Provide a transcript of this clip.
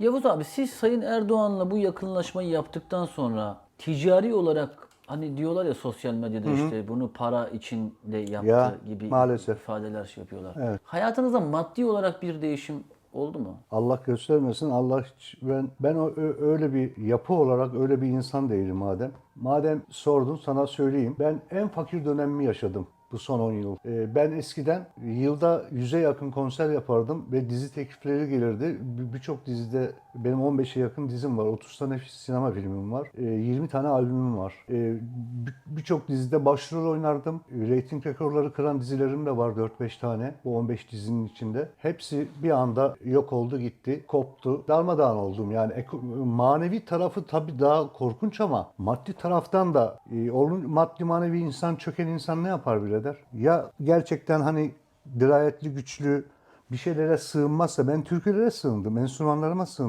Yavuz abi siz Sayın Erdoğan'la bu yakınlaşmayı yaptıktan sonra ticari olarak hani diyorlar ya sosyal medyada işte bunu para için de yaptı Ya, gibi maalesef. ifadeler şey yapıyorlar. Evet. Hayatınızda maddi olarak bir değişim oldu mu? Allah göstermesin. Allah ben ben o- öyle bir yapı olarak öyle bir insan değilim madem. Madem sordun sana söyleyeyim. Ben en fakir dönemimi yaşadım bu son 10 yıl. Ee, ben eskiden yılda 100'e yakın konser yapardım ve dizi teklifleri gelirdi. Bir- Birçok dizide benim 15'e yakın dizim var. 30 tane sinema filmim var. Ee, 20 tane albümüm var. Ee, bir- Birçok dizide başrol oynardım. Rating rekorları kıran dizilerim de var 4-5 tane. Bu 15 dizinin içinde. Hepsi bir anda yok oldu gitti. Koptu. Darmadağın oldum. Yani manevi tarafı tabii daha korkunç ama maddi taraftan da e, maddi manevi insan çöken insan ne yapar birader? Ya gerçekten hani dirayetli güçlü bir şeylere sığınmazsa ben türkülere sığındım. Enstrümanlarıma sığındım.